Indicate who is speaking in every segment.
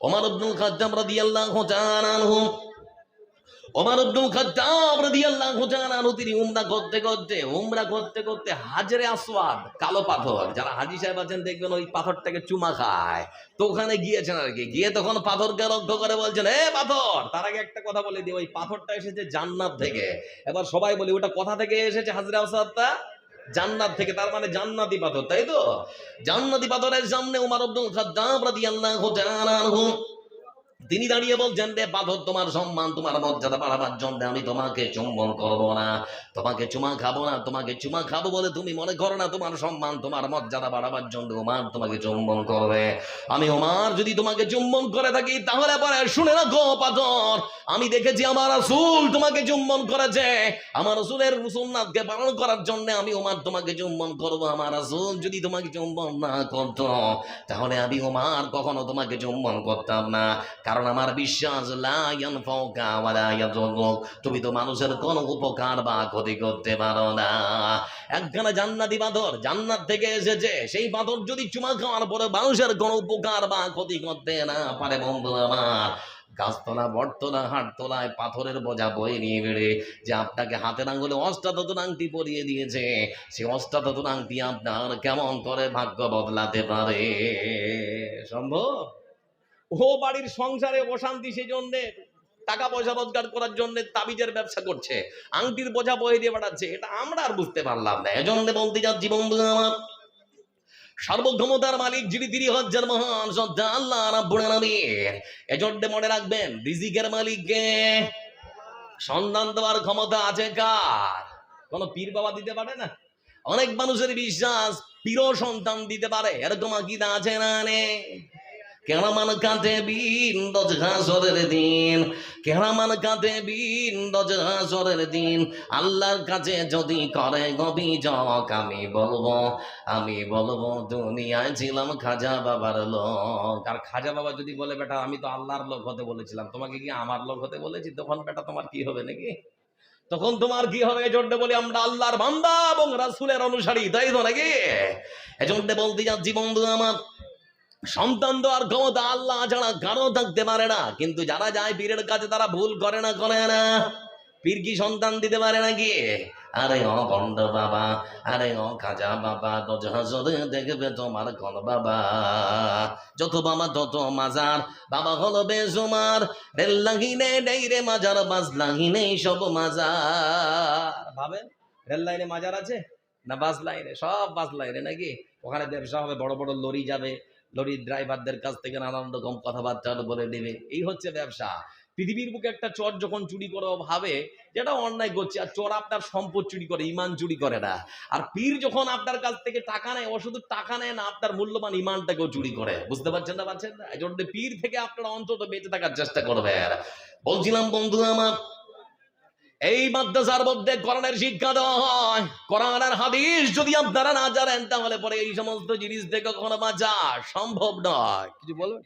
Speaker 1: ওমর আব্দুল খাদ্দাম রাদিয়াল্লাহু তাআলা ওমর আব্দুল খাদ্দাম রাদিয়াল্লাহু তাআলা তিনি উমরা করতে করতে, উমরা করতে করতে হাজরে আসওয়াদ, কালো পাথর, যারা হাজি সাহেব আছেন দেখবেন ওই পাথরটাকে চুমা খায়। তো ওখানে গিয়েছেন আর কি, গিয়ে তখন পাথরকে লক্ষ্য করে বলছেন, এ পাথর! তার আগে একটা কথা বলে দিই, ওই পাথরটা এসেছে জান্নাত থেকে। এবার সবাই বলি, ওটা কোথা থেকে এসেছে হাজরে আসওয়াদটা? জান্নাত থেকে তার মানে জান্নাতি পাথর, তাই তো? জান্নাতি পাথরের সামনে উমার আব্দুল খাদ্দাম রাদিয়াল্লাহু তাআলা আনহু তিনি দাঁড়িয়ে বলছেন, রে পাথর তোমার সম্মান, তোমার মর্যাদা বাড়াবার জন্য আমি তোমাকে চুম্বন করব না। তোমাকে চুমা খাব না, তোমাকে চুমা খাব বলে তুমি মনে করো না, তোমার সম্মান, তোমার মর্যাদা বাড়াবার জন্য ওমার তোমাকে চুম্বন করবে। আমি ওমার যদি তোমাকে চুম্বন করে থাকি, তাহলে পরে শুনে রাখো, পাথর। আমি দেখেছি আমার রাসূল তোমাকে চুম্বন করেছে। আমার রাসূলের সুন্নাতকে পালন করার জন্য আমি ওমার তোমাকে চুম্বন করব। আমার রাসূল যদি তোমাকে চুম্বন না করতো, তাহলে আমি ওমার কখনো তোমাকে চুম্বন করতাম না। কারণ আমার বিশ্বাস তুমি তো মানুষের কোনো উপকার বা ক্ষতি করতে পারো না। একখানা জান্নাতি পাথর জান্নাত থেকে এসেছে। সেই পাথর যদি চুমা খাওয়ার পরে মানুষের কোনো উপকার বা ক্ষতি করতে না পারে, বন্ধু আমার। গাছতলা, বটতলা, হাটতলায় পাথরের বোঝা বয়ে নিয়ে বেড়ে যে আপনাকে হাতের আঙ্গুলে অষ্টাদতুন আংটি পরিয়ে দিয়েছে, সে অষ্টাদতুন আংটি আপনার কেমন করে ভাগ্য বদলাতে পারে? সম্ভব? ও বাড়ির সংসারে অশান্তি সেই জন্য টাকা পয়সা রোজগার করার জন্য তাবিজের ব্যবসা করছে। আংটির বোঝা বয়ে দিয়ে বেড়াচ্ছে। এটা আমরা আর বুঝতে পারলাম না। এজন্য বলতে যাচ্ছি, বন্ধু আমার, সার্বক্ষমতার মালিক যিনি তিনি হজ্জার মহান শ্রদ্ধা আল্লাহ রাব্বুল আলামিন। মনে রাখবেন, রিজিকের মালিককে সন্ধান দেওয়ার ক্ষমতা আছে কার? কোন পীর বাবা দিতে পারে না? অনেক মানুষের বিশ্বাস পীর সন্তান দিতে পারে। এরকম আকিদা আছে না নে কেরামান কাঁধে বিন দজ হাসরের দিন। কেরামান কাঁধে বিন দজ হাসরের দিন। আল্লাহর কাছে যদি করে অভিযোগ আমি বলব আমি বলব, দুনিয়ায় ছিলাম খাজা বাবার লোক। আর খাজা বাবা যদি বলে, বেটা, আমি তো আল্লাহর লোক হতে বলেছিলাম, তোমাকে কি আমার লোক হতে বলেছি? তখন বেটা, তোমার কি হবে নাকি? তখন তোমার কি হবে? এজন্য বলি, আমরা আল্লাহর বান্দা এবং রাসূলের অনুসারী, তাই তো নাকি? এজন্য বলতে যাচ্ছি, বন্ধু আমার সন্তান দেওয়ার ক্ষমতা আল্লাহ ছাড়া কারও থাকতে পারে না। কিন্তু যারা যায় পীরের কাছে, তারা ভুল করে না করে না। পীর কি সন্তান দিতে পারে নাকি? আরে ও বন্ড বাবা, আরে ও খাজা বাবা দেখবে তোমার কোন বাবা। যত বাবা, তত মাজার, বাবা হলো বেজুমার রেল লাগিনে নেই রে মাজার বাজ লাগিনে সব মাজার। ভাবেন? রেল লাইনে মাজার আছে? না বাস লাইনে, সব বাস লাইনে নাকি? ওখানে ব্যবসা হবে, বড় বড় লরি যাবে। লরির ড্রাইভারদের কাছ থেকে নানান রকম কথাবার্তা বলে নেবে। এই হচ্ছে ব্যবসা। পৃথিবীর বুকে একটা চোর যখন চুরি করে ভাবে, যেটা অন্যায় করছে, আর চোর আপনার সম্পদ চুরি করে, ইমান চুরি করে না। আর পীর যখন আপনার কাছ থেকে টাকা নেয়, ও শুধু টাকা নেয় না, আপনার মূল্যবান ইমানটাকেও চুরি করে। বুঝতে পারছেন না পারছেন না? এই জন্য পীর থেকে আপনারা অন্তত বেঁচে থাকার চেষ্টা করবেন। বলছিলাম বন্ধু আমার এই মাদ্রাসার মধ্যে কোরআনের শিক্ষা দেওয়া হয়, কোরআন আর হাদিস যদি আপনারা না জানেন, তাহলে পরে এই সমস্ত জিনিস থেকে কখনো বাঁচা সম্ভব নয়। কিছু বলবেন?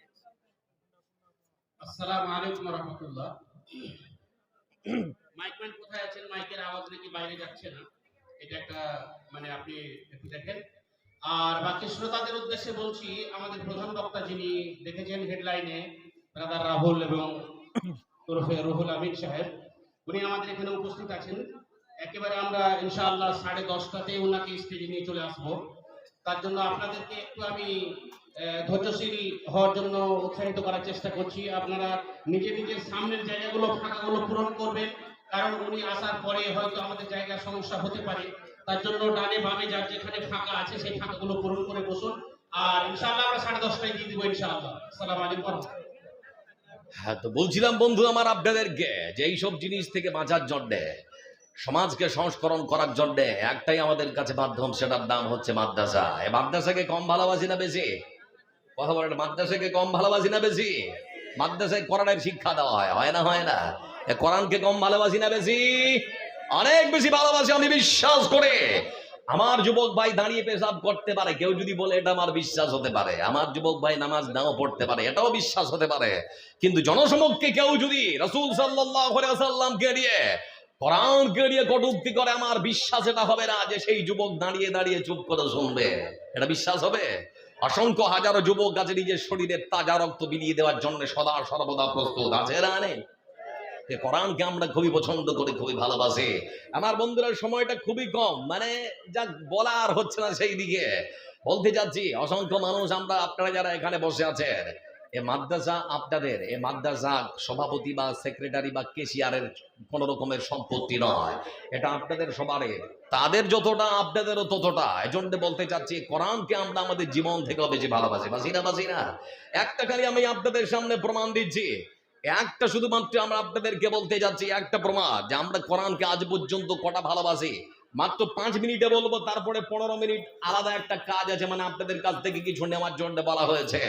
Speaker 2: কোথায় মাইকের বাইরে যাচ্ছে না। এটা একটা মানে আপনি আর বাকি উদ্দেশ্যে বলছি, আমাদের প্রধান যিনি দেখেছেন রাহুল এবং রুহুল আমিন সাহেব উনি আমাদের এখানে উপস্থিত আছেন। একেবারে আমরা ইনশাআল্লাহ সাড়ে দশটাতে ওনাকে স্টেজে নিয়ে চলে আসব। তার জন্য আপনাদেরকে একটু আমি ধৈর্যশীল হওয়ার জন্য উৎসাহিত করার চেষ্টা করছি। আপনারা নিজে নিজের সামনের জায়গাগুলো, ফাঁকাগুলো পূরণ করবেন। কারণ উনি আসার পরে হয়তো আমাদের জায়গার সমস্যা হতে পারে। তার জন্য ডানে বামে যার যেখানে ফাঁকা আছে, সেই ফাঁকাগুলো পূরণ করে বসুন। আর ইনশাআল্লাহ আমরা সাড়ে দশটায় দিয়ে দিব ইনশাআল্লাহ। সালাম আলাইকুম।
Speaker 1: হ্যাঁ তো বলছিলাম বন্ধু আমার আপনাদেরকে যে এইসব জিনিস থেকে বাঁচার জন্যে, সমাজকে সংস্করণ করার জন্যে একটাই আমাদের কাছে মাধ্যম, সেটার নাম হচ্ছে মাদ্রাসা। এ মাদ্রাসাকে কম ভালোবাসি না বেশি? কথা বলেন, মাদ্রাসাকে কম ভালোবাসি না বেশি? মাদ্রাসায় কোরআনের শিক্ষা দেওয়া হয় হয় না হয় না? কোরআনকে কম ভালোবাসি না বেশি? অনেক বেশি ভালোবাসি, আমি বিশ্বাস করে। আমার যুবক ভাই দাঁড়িয়ে পেশাব করতে পারে, কেউ যদি বলে এটা আমার বিশ্বাস হতে পারে, আমার যুবক ভাই নামাজ নাও পড়তে পারে, এটাও বিশ্বাস হতে পারে। কিন্তু জনসমক্ষে কেউ যদি রসুল সাল্লাহামকে নিয়ে কোরআনকে নিয়ে কটুক্তি করে, আমার বিশ্বাস এটা হবে না যে সেই যুবক দাঁড়িয়ে দাঁড়িয়ে চুপ করে শুনবে। এটা বিশ্বাস হবে? অসংখ্য হাজারো যুবক গাছে নিজের শরীরে তাজা রক্ত বিলিয়ে দেওয়ার জন্য সদা সর্বদা প্রস্তুত আছে না নেই? কোরআনকে আমরা খুবই পছন্দ করি, খুবই ভালোবাসি। আমার বন্ধুরা, সময়টা খুবই কম মানে যা বলার হচ্ছে না সেই দিকে। বলতে যাচ্ছি অসংখ্য মানুষ আমরা, আপনারা যারা এখানে বসে আছেন, এ মাদ্রাসা আপনাদের, এ মাদ্রাসা সভাপতি বা সেক্রেটারি বা কেশিয়ারের কোন রকমের সম্পত্তি নয়। এটা আপনাদের সবারই। তাদের যতটা, আপনাদেরও ততটা। এজন্য বলতে চাচ্ছি, কোরআনকে আমরা আমাদের জীবন থেকেও বেশি ভালোবাসি। বাসি না বাসি না? একটা খালি আমি আপনাদের সামনে প্রমাণ দিচ্ছি একটা শুধুমাত্র আমরা আপনাদেরকে বলতে যাচ্ছি, একটা প্রমাণ যে আমরা কোরআনকে আজ পর্যন্ত কটা ভালোবাসি? মাত্র পাঁচ মিনিটে বলব, তারপরে পনেরো মিনিট আলাদা একটা কাজ আছে মানে আপনাদের কাছ থেকে কিছু নেওয়ার জন্য বলা হয়েছে।